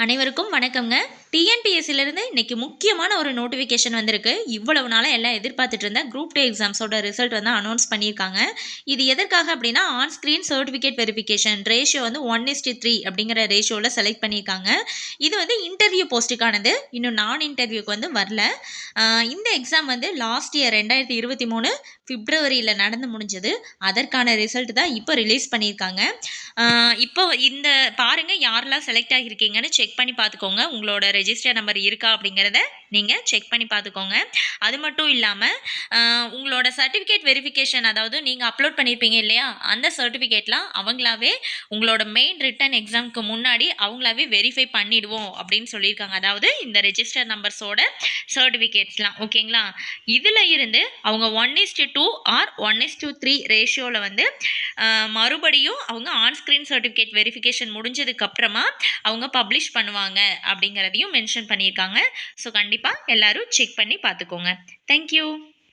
அனைவருக்கும் வணக்கங்க டிஎன்பிஎஸ்சிலேருந்து இன்றைக்கி முக்கியமான ஒரு நோட்டிஃபிகேஷன் வந்திருக்கு. இவ்வளவு நாளாக எல்லாம் எதிர்பார்த்துட்டு இருந்த குரூப் டே எக்ஸாம்ஸோட ரிசல்ட் வந்து அனௌன்ஸ் பண்ணியிருக்காங்க. இது எதற்காக அப்படின்னா on screen certificate verification ratio வந்து ஒன் இஸ்டி த்ரீ அப்படிங்கிற ரேஷியோவில் செலக்ட் பண்ணியிருக்காங்க. இது வந்து இன்டர்வியூ போஸ்ட்டுக்கானது இன்னும் நான் இன்டர்வியூக்கு வந்து வரல. இந்த எக்ஸாம் வந்து லாஸ்ட் இயர் ரெண்டாயிரத்தி இருபத்தி மூணு பிப்ரவரியில் நடந்து முடிஞ்சது. அதற்கான ரிசல்ட் தான் இப்போ ரிலீஸ் பண்ணியிருக்காங்க. இப்போ இந்த பாருங்கள் யாரெல்லாம் செலக்ட் ஆகியிருக்கீங்கன்னு செக் பண்ணி பார்த்துக்கோங்க. உங்களோட ரெஜிஸ்டர் நம்பர் இருக்கா அப்படிங்கிறத நீங்கள் செக் பண்ணி பார்த்துக்கோங்க. அது மட்டும் இல்லாமல் உங்களோட சர்டிஃபிகேட் வெரிஃபிகேஷன் அதாவது நீங்கள் அப்லோட் பண்ணியிருப்பீங்க இல்லையா? அந்த சர்டிஃபிகேட்லாம் அவங்களாவே உங்களோட மெயின் ரிட்டன் எக்ஸாம்க்கு முன்னாடி அவங்களாவே வெரிஃபை பண்ணிடுவோம் அப்படின்னு சொல்லியிருக்காங்க. அதாவது இந்த ரெஜிஸ்டர் நம்பர்ஸோட சர்டிஃபிகேட்ஸ்லாம் ஓகேங்களா? இதில் இருந்து அவங்க one is to two or one is to three ரேஷியோவில் வந்து மறுபடியும் அவங்க ஆன்ஸ்க்ரீன் சர்டிஃபிகேட் வெரிஃபிகேஷன் முடிஞ்சதுக்கப்புறமா அவங்க பப்ளிஷ் பண்ணுவாங்க அப்படிங்கிறதையும் மென்ஷன் பண்ணியிருக்காங்க. ஸோ கண்டிப்பாக கண்டிப்பாக எல்லாரும் செக் பண்ணி பார்த்துக்கோங்க. தேங்க்யூ